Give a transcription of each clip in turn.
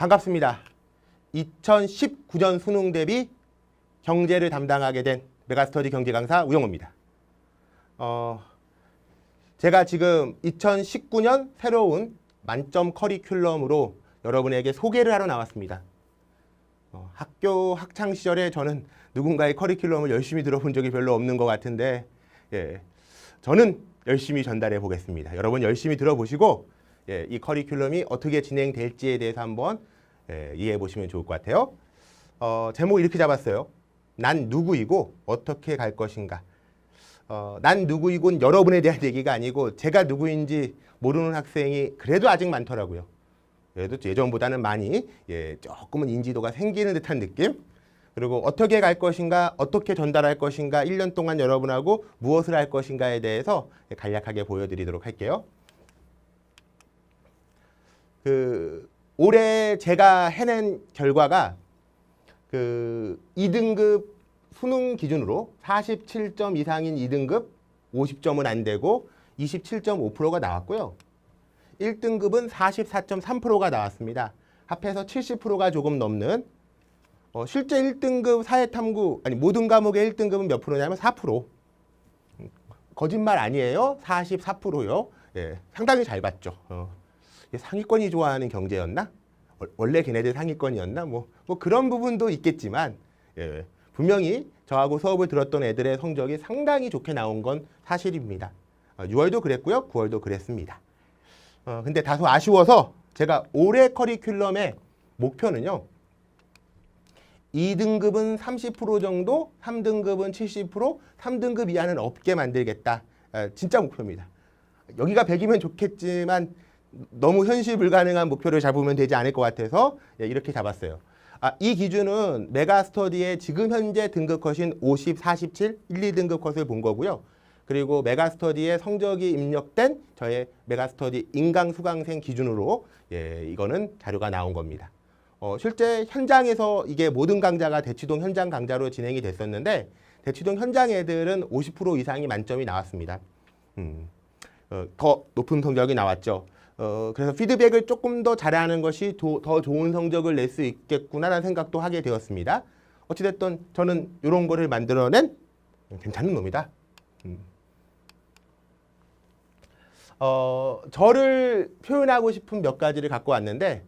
반갑습니다. 2019년 수능 대비 경제를 담당하게 된 메가스터디 경제 강사 우영호입니다. 어, 제가 지금 2019년 새로운 만점 커리큘럼으로 여러분에게 소개를 하러 나왔습니다. 어, 학교 학창 시절에 저는 누군가의 커리큘럼을 열심히 들어본 적이 별로 없는 것 같은데, 예, 저는 열심히 전달해 보겠습니다. 여러분 열심히 들어보시고 예, 이 커리큘럼이 어떻게 진행될지에 대해서 한번 예, 이해해 보시면 좋을 것 같아요. 어, 제목 이렇게 잡았어요. 난 누구이고 어떻게 갈 것인가. 어, 난 누구이곤 여러분에 대한 얘기가 아니고 제가 누구인지 모르는 학생이 그래도 아직 많더라고요. 그래도 예전보다는 많이 예, 조금은 인지도가 생기는 듯한 느낌. 그리고 어떻게 갈 것인가, 어떻게 전달할 것인가, 1년 동안 여러분하고 무엇을 할 것인가에 대해서 간략하게 보여드리도록 할게요. 그 올해 제가 해낸 결과가 그 2등급 수능 기준으로 47점 이상인 2등급 50점은 안 되고 27.5%가 나왔고요. 1등급은 44.3%가 나왔습니다. 합해서 70%가 조금 넘는 어, 실제 1등급 사회탐구 아니 모든 과목의 1등급은 몇 프로냐면 4%. 음, 거짓말 아니에요. 44%요. 예, 상당히 잘 봤죠. 어, 상위권이 좋아하는 경제였나? 월- 원래 걔네들 상위권이었나? 뭐, 뭐 그런 부분도 있겠지만 예, 분명히 저하고 수업을 들었던 애들의 성적이 상당히 좋게 나온 건 사실입니다. 어, 6월도 그랬고요. 9월도 그랬습니다. 어, 근데 다소 아쉬워서 제가 올해 커리큘럼의 목표는요. 2등급은 30% 정도, 3등급은 70%, 3등급 이하는 없게 만들겠다. 아, 진짜 목표입니다. 여기가 100이면 좋겠지만 너무 현실 불가능한 목표를 잡으면 되지 않을 것 같아서 예, 이렇게 잡았어요. 아, 이 기준은 메가스터디의 지금 현재 등급 컷인 50, 47, 1, 2등급 컷을 본 거고요. 그리고 메가스터디에 성적이 입력된 저의 메가스터디 인강 수강생 기준으로 예, 이거는 자료가 나온 겁니다. 어, 실제 현장에서 이게 모든 강좌가 대치동 현장 강좌로 진행이 됐었는데 대치동 현장 애들은 50% 이상이 만점이 나왔습니다. 음, 어, 더 높은 성적이 나왔죠. 어, 그래서 피드백을 조금 더 잘하는 것이 도- 더 좋은 성적을 낼 수 있겠구나라는 생각도 하게 되었습니다. 어찌됐든 저는 이런 거를 만들어낸 괜찮은 놈이다. 음. 어, 저를 표현하고 싶은 몇 가지를 갖고 왔는데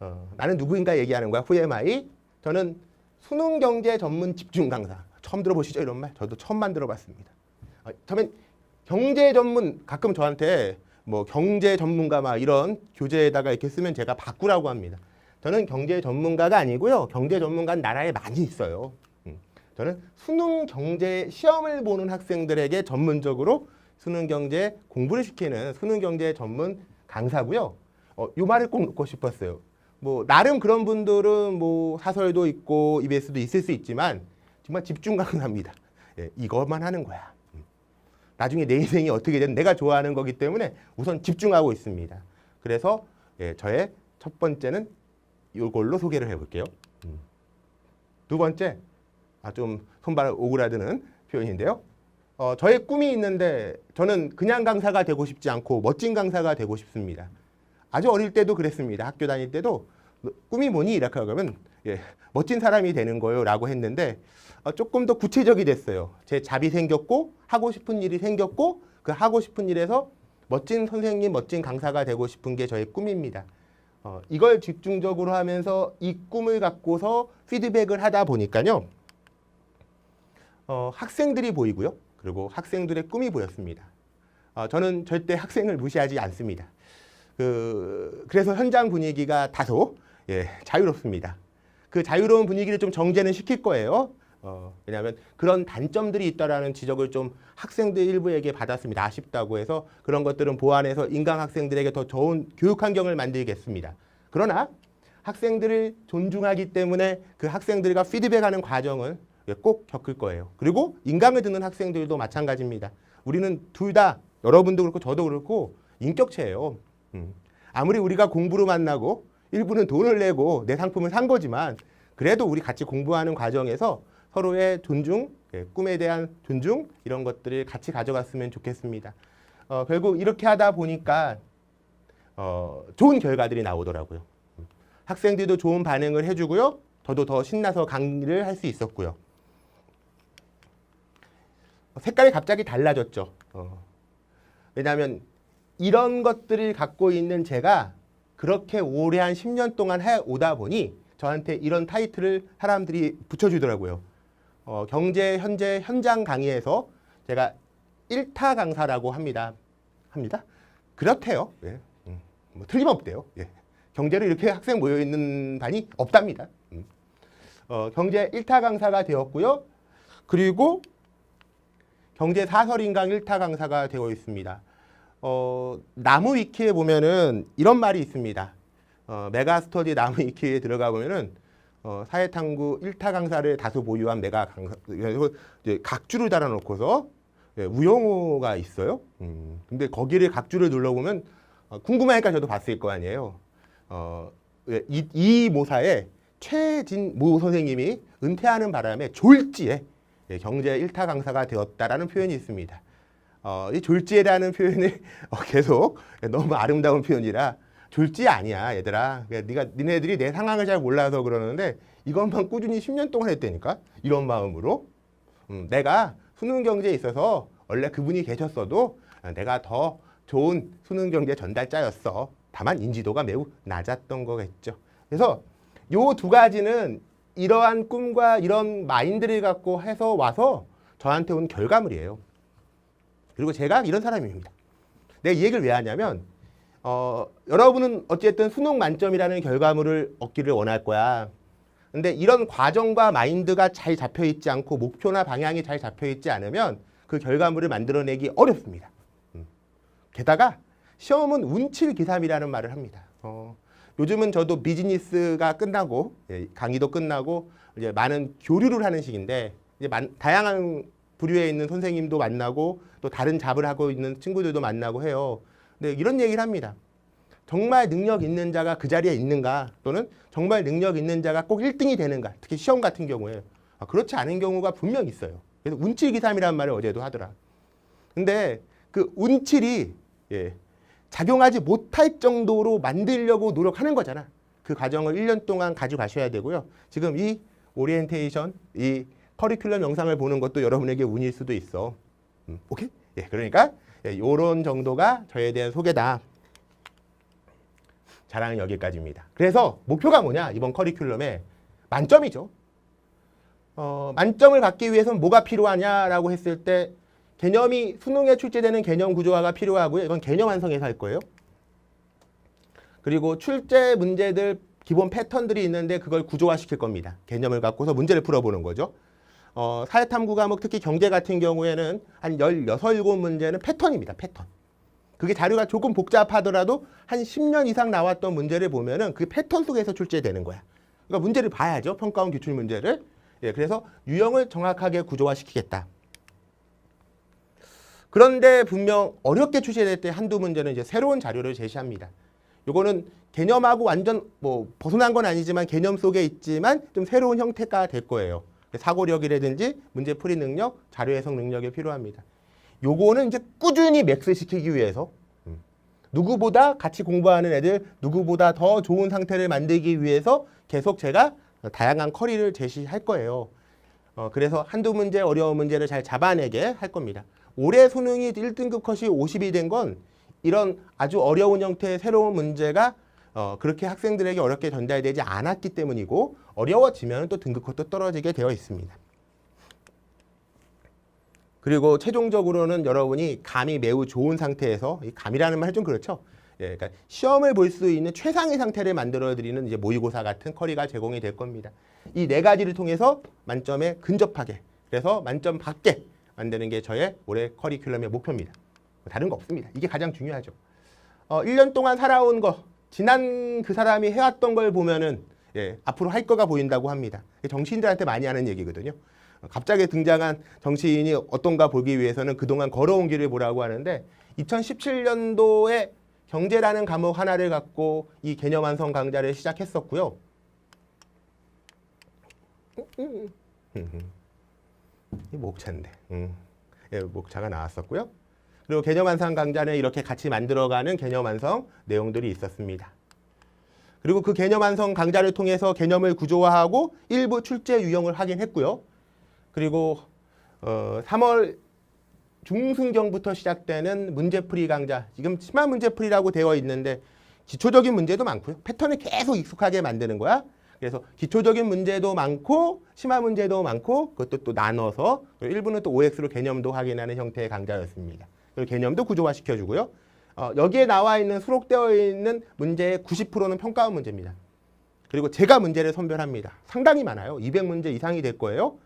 어, 나는 누구인가 얘기하는 거야. 후에마이. 저는 수능 경제 전문 집중 강사. 처음 들어보시죠 이런 말? 저도 처음 만들어봤습니다. 어, 처음엔 경제 전문 가끔 저한테 뭐 경제 전문가 막 이런 교재에다가 이렇게 쓰면 제가 바꾸라고 합니다. 저는 경제 전문가가 아니고요. 경제 전문가는 나라에 많이 있어요. 음. 저는 수능 경제 시험을 보는 학생들에게 전문적으로 수능 경제 공부를 시키는 수능 경제 전문 강사고요. 어, 요 말을 꼭 넣고 싶었어요. 뭐 나름 그런 분들은 뭐 사설도 있고 EBS도 있을 수 있지만 정말 집중 강사입니다. 예, 이것만 하는 거야. 음. 나중에 내 인생이 어떻게 되든 내가 좋아하는 거기 때문에 우선 집중하고 있습니다. 그래서 예, 저의 첫 번째는 이걸로 소개를 해볼게요. 음. 두 번째, 아, 좀 손발 오그라드는 표현인데요. 어, 저의 꿈이 있는데 저는 그냥 강사가 되고 싶지 않고 멋진 강사가 되고 싶습니다. 아주 어릴 때도 그랬습니다. 학교 다닐 때도 너 꿈이 뭐니? 이렇게 하면 예, 멋진 사람이 되는 거요라고 했는데 어, 조금 더 구체적이 됐어요. 제 잡이 생겼고 하고 싶은 일이 생겼고 그 하고 싶은 일에서 멋진 선생님, 멋진 강사가 되고 싶은 게 저의 꿈입니다. 어, 이걸 집중적으로 하면서 이 꿈을 갖고서 피드백을 하다 보니까요. 어, 학생들이 보이고요. 그리고 학생들의 꿈이 보였습니다. 어, 저는 절대 학생을 무시하지 않습니다. 그, 그래서 현장 분위기가 다소 예, 자유롭습니다. 그 자유로운 분위기를 좀 정제는 시킬 거예요. 어, 왜냐하면 그런 단점들이 있다라는 지적을 좀 학생들 일부에게 받았습니다. 아쉽다고 해서 그런 것들은 보완해서 인강 학생들에게 더 좋은 교육 환경을 만들겠습니다. 그러나 학생들을 존중하기 때문에 그 학생들과 피드백하는 과정을 꼭 겪을 거예요. 그리고 인강을 듣는 학생들도 마찬가지입니다. 우리는 둘 다 여러분도 그렇고 저도 그렇고 인격체예요. 음. 아무리 우리가 공부로 만나고 일부는 돈을 내고 내 상품을 산 거지만 그래도 우리 같이 공부하는 과정에서 서로의 존중, 예, 꿈에 대한 존중 이런 것들을 같이 가져갔으면 좋겠습니다. 어, 결국 이렇게 하다 보니까 어, 좋은 결과들이 나오더라고요. 음. 학생들도 좋은 반응을 해주고요. 저도 더 신나서 강의를 할 수 있었고요. 색깔이 갑자기 달라졌죠. 어. 왜냐하면 이런 것들을 갖고 있는 제가 그렇게 오래 한 10년 동안 해 오다 보니 저한테 이런 타이틀을 사람들이 붙여주더라고요. 어, 경제 현재 현장 강의에서 제가 1타 강사라고 합니다. 합니다. 그렇대요. 예. 음, 뭐 틀림없대요. 예. 경제로 이렇게 학생 모여 있는 반이 없답니다. 음. 어, 경제 1타 강사가 되었고요. 그리고 경제 사설인강 1타 강사가 되어 있습니다. 어, 나무 위키에 보면은 이런 말이 있습니다. 어, 메가스터디 나무 위키에 들어가 보면은 어, 사회탐구 1타 강사를 다수 보유한 메가 강사 이제 각주를 달아놓고서 예, 우영우가 있어요. 음, 근데 거기를 각주를 눌러보면 어, 궁금하니까 저도 봤을 거 아니에요. 어, 예, 이, 이 모사에 최진 모 선생님이 은퇴하는 바람에 졸지에 예, 경제 1타 강사가 되었다라는 표현이 있습니다. 어, 이 졸지에라는 표현이 어, 계속 너무 아름다운 표현이라 졸지 아니야 얘들아. 그러니까 네가 니네들이 내 상황을 잘 몰라서 그러는데 이것만 꾸준히 10년 동안 했다니까 이런 마음으로 음, 내가 수능 경제에 있어서 원래 그분이 계셨어도 내가 더 좋은 수능 경제 전달자였어. 다만 인지도가 매우 낮았던 거겠죠. 그래서 요 두 가지는 이러한 꿈과 이런 마인드를 갖고 해서 와서 저한테 온 결과물이에요. 그리고 제가 이런 사람입니다. 내가 이 얘기를 왜 하냐면 어, 여러분은 어쨌든 수능 만점이라는 결과물을 얻기를 원할 거야. 근데 이런 과정과 마인드가 잘 잡혀 있지 않고 목표나 방향이 잘 잡혀 있지 않으면 그 결과물을 만들어내기 어렵습니다. 음. 게다가 시험은 운칠 기삼이라는 말을 합니다. 어, 요즘은 저도 비즈니스가 끝나고 예, 강의도 끝나고 이제 많은 교류를 하는 시기인데 이제 만, 다양한 부류에 있는 선생님도 만나고 또 다른 잡을 하고 있는 친구들도 만나고 해요. 근데 이런 얘기를 합니다. 정말 능력 있는 자가 그 자리에 있는가 또는 정말 능력 있는 자가 꼭 1등이 되는가 특히 시험 같은 경우에 아, 그렇지 않은 경우가 분명 있어요. 그래서 운칠기삼이라는 말을 어제도 하더라. 근데 그 운칠이 예, 작용하지 못할 정도로 만들려고 노력하는 거잖아. 그 과정을 1년 동안 가지고 가셔야 되고요. 지금 이 오리엔테이션, 이 커리큘럼 영상을 보는 것도 여러분에게 운일 수도 있어. 음, 오케이? 예, 그러니까 예, 요런 정도가 저에 대한 소개다. 자랑은 여기까지입니다. 그래서 목표가 뭐냐? 이번 커리큘럼에 만점이죠. 어, 만점을 받기 위해서는 뭐가 필요하냐라고 했을 때 개념이 수능에 출제되는 개념 구조화가 필요하고요. 이건 개념 완성에서 할 거예요. 그리고 출제 문제들 기본 패턴들이 있는데 그걸 구조화시킬 겁니다. 개념을 갖고서 문제를 풀어보는 거죠. 어, 사회탐구 과목 특히 경제 같은 경우에는 한 16, 7문제는 패턴입니다. 패턴. 그게 자료가 조금 복잡하더라도 한 10년 이상 나왔던 문제를 보면은 그 패턴 속에서 출제되는 거야. 그러니까 문제를 봐야죠. 평가원 기출 문제를. 예, 그래서 유형을 정확하게 구조화시키겠다. 그런데 분명 어렵게 출제될 때 한두 문제는 이제 새로운 자료를 제시합니다. 요거는 개념하고 완전 뭐 벗어난 건 아니지만 개념 속에 있지만 좀 새로운 형태가 될 거예요. 사고력이라든지 문제 풀이 능력, 자료 해석 능력이 필요합니다. 요거는 이제 꾸준히 맥스 시키기 위해서 음, 누구보다 같이 공부하는 애들 누구보다 더 좋은 상태를 만들기 위해서 계속 제가 다양한 커리를 제시할 거예요. 어, 그래서 한두 문제 어려운 문제를 잘 잡아내게 할 겁니다. 올해 수능이 1등급 컷이 50이 된 건 이런 아주 어려운 형태의 새로운 문제가 어, 그렇게 학생들에게 어렵게 전달되지 않았기 때문이고 어려워지면 또 등급 컷도 떨어지게 되어 있습니다. 그리고 최종적으로는 여러분이 감이 매우 좋은 상태에서 이 감이라는 말 좀 그렇죠. 예, 그러니까 시험을 볼 수 있는 최상의 상태를 만들어 드리는 이제 모의고사 같은 커리가 제공이 될 겁니다. 이 네 가지를 통해서 만점에 근접하게 그래서 만점 받게 만드는 게 저의 올해 커리큘럼의 목표입니다. 다른 거 없습니다. 이게 가장 중요하죠. 어, 1년 동안 살아온 거 지난 그 사람이 해왔던 걸 보면은 예, 앞으로 할 거가 보인다고 합니다. 정치인들한테 많이 하는 얘기거든요. 갑자기 등장한 정치인이 어떤가 보기 위해서는 그동안 걸어온 길을 보라고 하는데 2017년도에 경제라는 과목 하나를 갖고 이 개념 완성 강좌를 시작했었고요. 이 목차인데. 음. 예, 목차가 나왔었고요. 그리고 개념 완성 강좌는 이렇게 같이 만들어가는 개념 완성 내용들이 있었습니다. 그리고 그 개념 완성 강좌를 통해서 개념을 구조화하고 일부 출제 유형을 확인했고요. 그리고 어, 3월 중순경부터 시작되는 문제풀이 강좌. 지금 심화 문제풀이라고 되어 있는데 기초적인 문제도 많고요. 패턴을 계속 익숙하게 만드는 거야. 그래서 기초적인 문제도 많고 심화 문제도 많고 그것도 또 나눠서 일부는 또 OX로 개념도 확인하는 형태의 강좌였습니다. 그리고 개념도 구조화 시켜 주고요. 어, 여기에 나와 있는 수록되어 있는 문제의 90%는 평가원 문제입니다. 그리고 제가 문제를 선별합니다. 상당히 많아요. 200문제 이상이 될 거예요.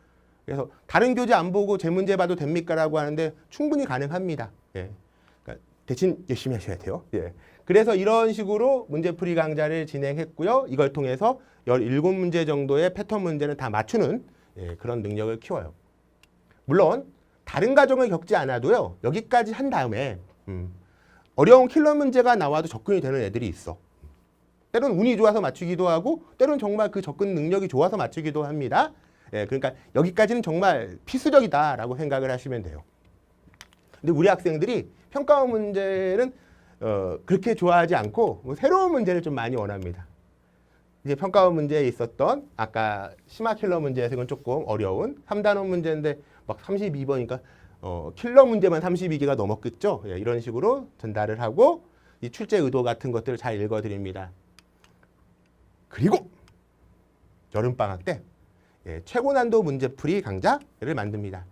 그래서 다른 교재 안 보고 제 문제 봐도 됩니까 라고 하는데 충분히 가능합니다. 예. 그러니까 대신 열심히 하셔야 돼요. 예. 그래서 이런 식으로 문제풀이 강좌를 진행했고요. 이걸 통해서 17문제 정도의 패턴 문제는 다 맞추는 예, 그런 능력을 키워요. 물론 다른 과정을 겪지 않아도요. 여기까지 한 다음에 음, 어려운 킬러 문제가 나와도 접근이 되는 애들이 있어. 때로는 운이 좋아서 맞추기도 하고 때로는 정말 그 접근 능력이 좋아서 맞추기도 합니다. 예, 그러니까 여기까지는 정말 필수적이다라고 생각을 하시면 돼요. 근데 우리 학생들이 평가원 문제는 어, 그렇게 좋아하지 않고 뭐 새로운 문제를 좀 많이 원합니다. 이제 평가원 문제에 있었던 아까 심화 킬러 문제에서 이건 조금 어려운 3단원 문제인데 막 32번이니까 어, 킬러 문제만 32개가 넘었겠죠. 예, 이런 식으로 전달을 하고 이 출제 의도 같은 것들을 잘 읽어드립니다. 그리고 여름방학 때 예, 최고 난도 문제풀이 강좌를 만듭니다.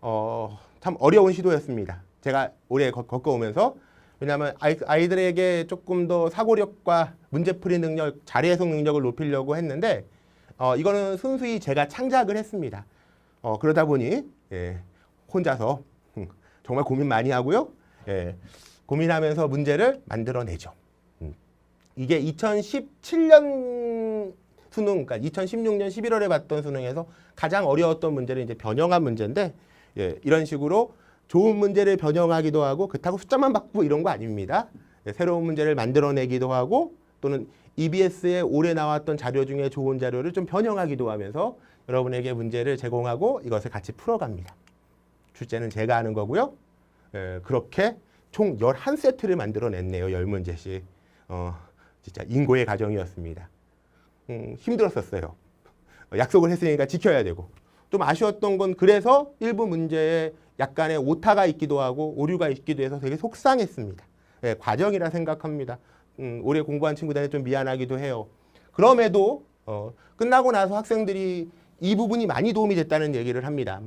어, 참 어려운 시도였습니다. 제가 올해 겪- 겪어오면서 왜냐하면 아이, 아이들에게 조금 더 사고력과 문제풀이 능력, 자리 해석 능력을 높이려고 했는데 어, 이거는 순수히 제가 창작을 했습니다. 어, 그러다 보니 예, 혼자서 음, 정말 고민 많이 하고요. 예, 고민하면서 문제를 만들어내죠. 음. 이게 2017년 수능, 그러니까 2016년 11월에 봤던 수능에서 가장 어려웠던 문제를 이제 변형한 문제인데 예, 이런 식으로 좋은 문제를 변형하기도 하고 그렇다고 숫자만 바꾸고 이런 거 아닙니다. 예, 새로운 문제를 만들어내기도 하고 또는 EBS에 올해 나왔던 자료 중에 좋은 자료를 좀 변형하기도 하면서 여러분에게 문제를 제공하고 이것을 같이 풀어갑니다. 출제는 제가 하는 거고요. 예, 그렇게 총 11세트를 만들어냈네요. 10문제씩. 어, 진짜 인고의 과정이었습니다. 음, 힘들었었어요. 어, 약속을 했으니까 지켜야 되고. 좀 아쉬웠던 건 그래서 일부 문제에 약간의 오타가 있기도 하고 오류가 있기도 해서 되게 속상했습니다. 예, 과정이라 생각합니다. 음, 올해 공부한 친구들한테 좀 미안하기도 해요. 그럼에도 어, 끝나고 나서 학생들이 이 부분이 많이 도움이 됐다는 얘기를 합니다.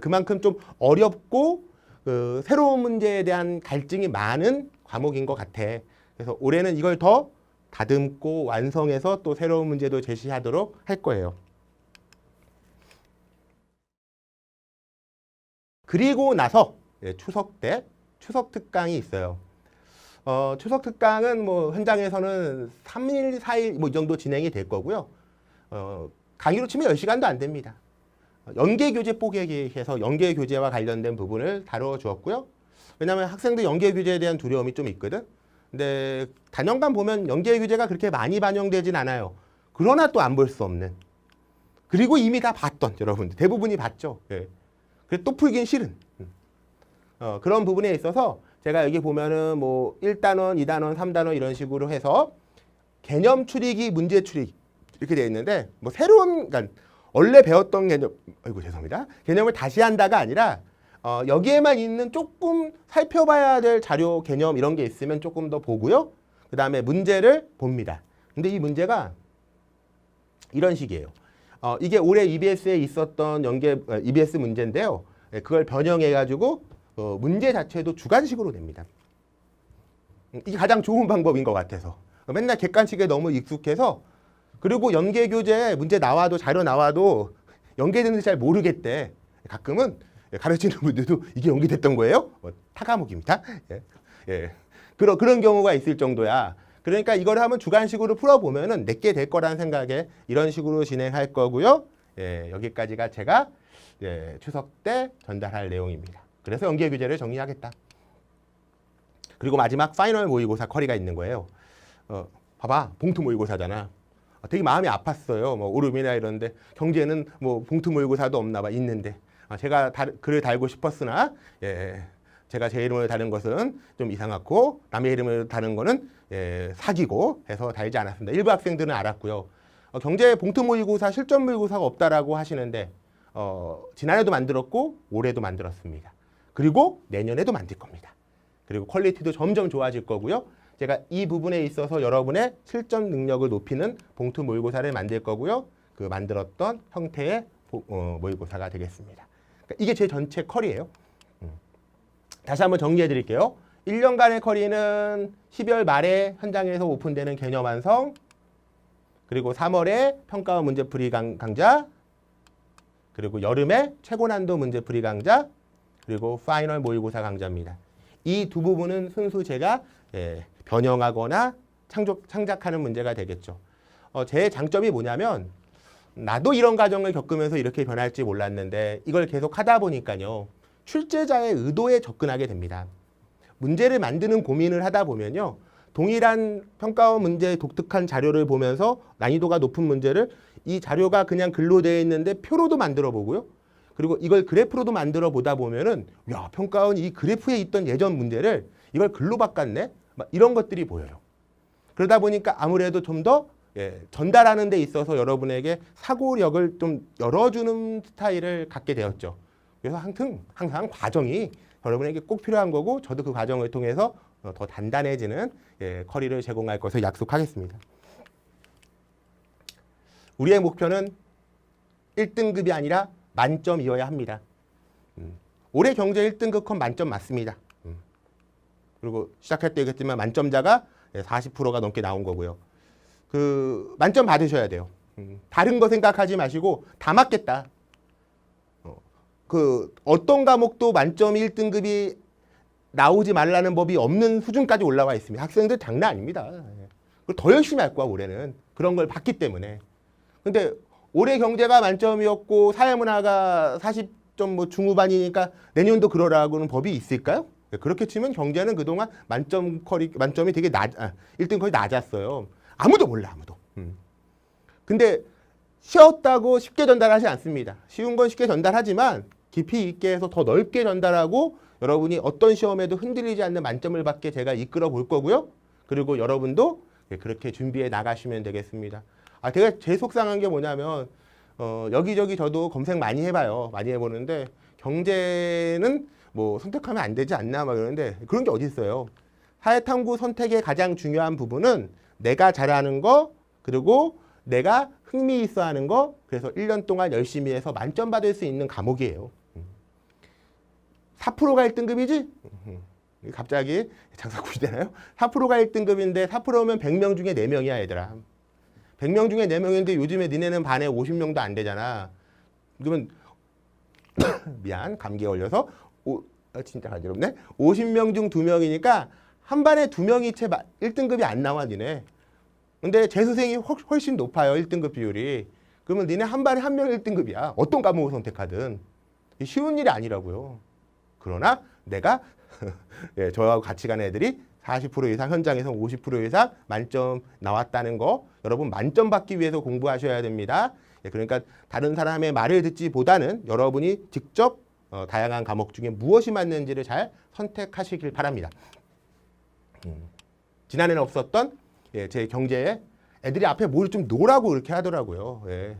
그만큼 좀 어렵고 그 새로운 문제에 대한 갈증이 많은 과목인 것 같아. 그래서 올해는 이걸 더 다듬고 완성해서 또 새로운 문제도 제시하도록 할 거예요. 그리고 나서 예, 추석 때 추석 특강이 있어요. 어, 추석 특강은 뭐 현장에서는 3일, 4일 뭐 이 정도 진행이 될 거고요. 어, 강의로 치면 10시간도 안 됩니다. 연계 교재 뽀개기해서 연계 교재와 관련된 부분을 다뤄 주었고요. 왜냐하면 학생들 연계 교재에 대한 두려움이 좀 있거든. 근데 단연간 보면 연계 교재가 그렇게 많이 반영되진 않아요. 그러나 또 안 볼 수 없는. 그리고 이미 다 봤던 여러분들 대부분이 봤죠. 예. 그래 또 풀긴 싫은. 음. 어, 그런 부분에 있어서 제가 여기 보면은 뭐 1단원, 2단원, 3단원 이런 식으로 해서 개념 추리기, 문제 추리기 이렇게 되어 있는데 뭐 새로운 그러니까 원래 배웠던 개념 아이고 죄송합니다. 개념을 다시 한다가 아니라 어, 여기에만 있는 조금 살펴봐야 될 자료 개념 이런 게 있으면 조금 더 보고요. 그 다음에 문제를 봅니다. 근데 이 문제가 이런 식이에요. 어, 이게 올해 EBS에 있었던 연계 어, EBS 문제인데요. 예, 그걸 변형해 가지고 어, 문제 자체도 주관식으로 냅니다. 음, 이게 가장 좋은 방법인 것 같아서 맨날 객관식에 너무 익숙해서 그리고 연계 교재 문제 나와도 자료 나와도 연계되는지 잘 모르겠대. 가끔은 가르치는 분들도 이게 연계됐던 거예요? 뭐, 타과목입니다. 예. 예. 그런 그런 경우가 있을 정도야. 그러니까 이걸 한번 주관식으로 풀어보면은 내게 될 거라는 생각에 이런 식으로 진행할 거고요. 예, 여기까지가 제가 예, 추석 때 전달할 내용입니다. 그래서 연계 교재를 정리하겠다. 그리고 마지막 파이널 모의고사 커리가 있는 거예요. 어, 봐봐, 봉투 모의고사잖아. 아, 되게 마음이 아팠어요. 뭐 오름이나 이런데 경제는 뭐 봉투 모의고사도 없나 봐 있는데 아, 제가 달, 글을 달고 싶었으나 예, 제가 제 이름을 다는 것은 좀 이상하고 남의 이름을 다는 거는 예, 사기고 해서 달지 않았습니다. 일부 학생들은 알았고요. 어, 경제 봉투 모의고사 실전 모의고사가 없다라고 하시는데 어, 지난해도 만들었고 올해도 만들었습니다. 그리고 내년에도 만들 겁니다. 그리고 퀄리티도 점점 좋아질 거고요. 제가 이 부분에 있어서 여러분의 실전 능력을 높이는 봉투 모의고사를 만들 거고요. 그 만들었던 형태의 보- 어, 모의고사가 되겠습니다. 그러니까 이게 제 전체 컬이에요. 음. 다시 한번 정리해 드릴게요. 1년간의 컬리는 12월 말에 현장에서 오픈되는 개념 완성, 그리고 3월에 평가원 문제풀이 강- 강좌, 그리고 여름에 최고 난도 문제풀이 강좌, 그리고 파이널 모의고사 강좌입니다. 이 두 부분은 순수 제가 예, 변형하거나 창작, 창작하는 문제가 되겠죠. 어, 제 장점이 뭐냐면 나도 이런 과정을 겪으면서 이렇게 변할지 몰랐는데 이걸 계속 하다 보니까요. 출제자의 의도에 접근하게 됩니다. 문제를 만드는 고민을 하다 보면요. 동일한 평가원 문제의 독특한 자료를 보면서 난이도가 높은 문제를 이 자료가 그냥 글로 되어 있는데 표로도 만들어 보고요. 그리고 이걸 그래프로도 만들어 보다 보면은 야, 평가원 이 그래프에 있던 예전 문제를 이걸 글로 바꿨네. 막 이런 것들이 보여요. 그러다 보니까 아무래도 좀더 예, 전달하는 데 있어서 여러분에게 사고력을 좀 열어주는 스타일을 갖게 되었죠. 그래서 항상, 항상 과정이 여러분에게 꼭 필요한 거고 저도 그 과정을 통해서 어, 더 단단해지는 예, 커리를 제공할 것을 약속하겠습니다. 우리의 목표는 1등급이 아니라 만점이어야 합니다. 음, 올해 경제 1등급 컷 만점 맞습니다. 음. 그리고 시작할 때 얘기했지만 만점자가 40%가 넘게 나온 거고요. 그 만점 받으셔야 돼요. 음, 다른 거 생각하지 마시고 다 맞겠다. 어, 그 어떤 과목도 만점 1등급이 나오지 말라는 법이 없는 수준까지 올라와 있습니다. 학생들 장난 아닙니다. 예. 더 열심히 할 거야 올해는 그런 걸 봤기 때문에. 근데 올해 경제가 만점이었고 사회문화가 40점 뭐 중후반이니까 내년도 그러라고는 법이 있을까요? 예, 그렇게 치면 경제는 그동안 만점 커리 만점이 되게 낮 아, 1등 거의 낮았어요. 아무도 몰라 아무도. 음. 근데 쉬었다고 쉽게 전달하지 않습니다. 쉬운 건 쉽게 전달하지만 깊이 있게 해서 더 넓게 전달하고 여러분이 어떤 시험에도 흔들리지 않는 만점을 받게 제가 이끌어 볼 거고요. 그리고 여러분도 예, 그렇게 준비해 나가시면 되겠습니다. 아, 제가 제일 속상한 게 뭐냐면 어, 여기저기 저도 검색 많이 해봐요. 많이 해보는데 경제는 뭐 선택하면 안 되지 않나 막 그러는데 그런 게 어디 있어요. 사회탐구 선택의 가장 중요한 부분은 내가 잘하는 거 그리고 내가 흥미 있어 하는 거 그래서 1년 동안 열심히 해서 만점 받을 수 있는 과목이에요. 4%가 1등급이지? 갑자기 장사꾼이 되나요? 4%가 1등급인데 4%면 100명 중에 4명이야 얘들아. 100명 중에 4명인데 요즘에 니네는 반에 50명도 안 되잖아. 그러면 미안 감기 걸려서 오, 아, 진짜 간지럽네. 50명 중 2명이니까 한 반에 2명이 채 1등급이 안 나와 니네. 근데 재수생이 훨- 훨씬 높아요 1등급 비율이. 그러면 니네 한 반에 한 명 1등급이야. 어떤 과목을 선택하든. 쉬운 일이 아니라고요. 그러나 내가 예, 저하고 같이 간 애들이 40% 이상 현장에서 50% 이상 만점 나왔다는 거 여러분 만점 받기 위해서 공부하셔야 됩니다. 예, 그러니까 다른 사람의 말을 듣지보다는 여러분이 직접 어, 다양한 과목 중에 무엇이 맞는지를 잘 선택하시길 바랍니다. 음, 지난해는 없었던 예, 제 경제에 애들이 앞에 뭘 좀 놓으라고 이렇게 하더라고요. 예.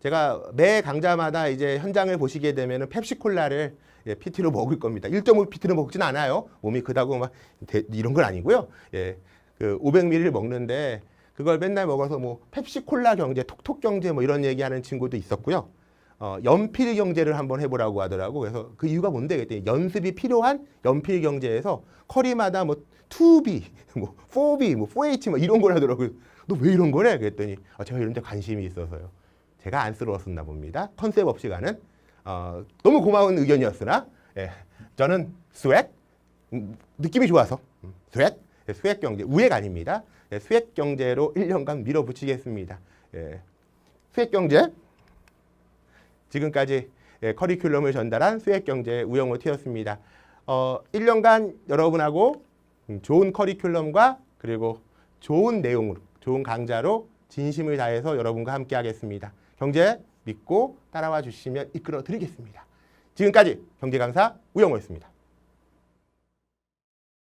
제가 매 강좌마다 이제 현장을 보시게 되면은 펩시콜라를 예, PT로 먹을 겁니다. 1.5 PT로 먹진 않아요. 몸이 크다고 막 대- 이런 건 아니고요. 예, 그 500ml를 먹는데 그걸 맨날 먹어서 뭐 펩시콜라 경제, 톡톡 경제 뭐 이런 얘기하는 친구도 있었고요. 어, 연필 경제를 한번 해보라고 하더라고. 그래서 그 이유가 뭔데? 그랬더니 연습이 필요한 연필 경제에서 커리마다 뭐 2B, 뭐 4B, 뭐 4H 뭐 이런 걸 하더라고요. 너 왜 이런 거래? 그랬더니 아, 제가 이런 데 관심이 있어서요. 제가 안쓰러웠었나 봅니다. 컨셉 없이 가는 어, 너무 고마운 의견이었으나 예, 저는 스웩 음, 느낌이 좋아서 음, 스웩 예, 스웩 경제 우액 아닙니다. 예, 스웩 경제로 1년간 밀어붙이겠습니다. 예, 스웩 경제 지금까지 예, 커리큘럼을 전달한 스웩 경제 우영호 티였습니다. 어, 1년간 여러분하고 음, 좋은 커리큘럼과 그리고 좋은 내용으로 좋은 강좌로 진심을 다해서 여러분과 함께 하겠습니다. 경제 믿고 따라와 주시면 이끌어 드리겠습니다. 지금까지 경제 강사 우영호였습니다.